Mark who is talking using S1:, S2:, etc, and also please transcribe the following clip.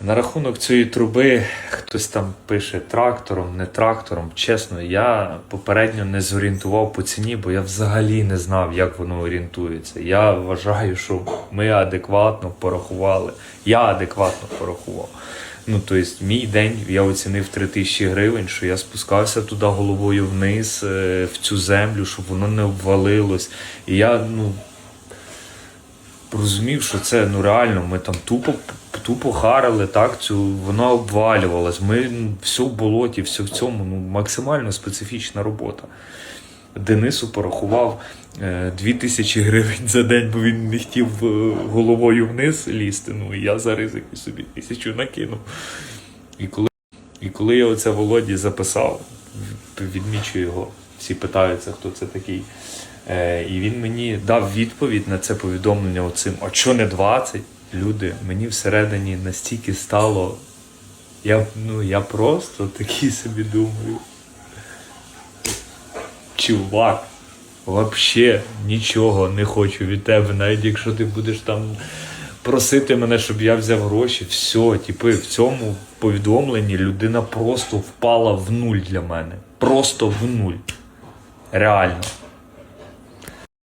S1: На рахунок цієї труби хтось там пише трактором, не трактором. Чесно, я попередньо не зорієнтував по ціні, бо я взагалі не знав, як воно орієнтується. Я вважаю, що ми адекватно порахували. Я адекватно порахував. Ну, тобто, мій день я оцінив 3 тисячі гривень, що я спускався туди головою вниз, е, в цю землю, щоб воно не обвалилось. І я, ну, розумів, що це ну реально, ми там тупо, тупо харили, так, цю, вона обвалювалась. Ми ну, все в болоті, все в цьому, ну, максимально специфічна робота. Денису порахував е, 2000 гривень за день, бо він не хотів е, головою вниз лізти. Ну, і я за ризики собі тисячу накинув. І коли, і коли я оце Володі записав, відмічу його, всі питаються, хто це такий. Е, і він мені дав відповідь на це повідомлення оцим, а чо не 20? Люди, мені всередині настільки стало. Я, ну, я просто такий собі думаю. Чувак, вообще нічого не хочу від тебе, навіть якщо ти будеш там просити мене, щоб я взяв гроші, все, типи, в цьому повідомленні людина просто впала в нуль для мене. Просто в нуль. Реально.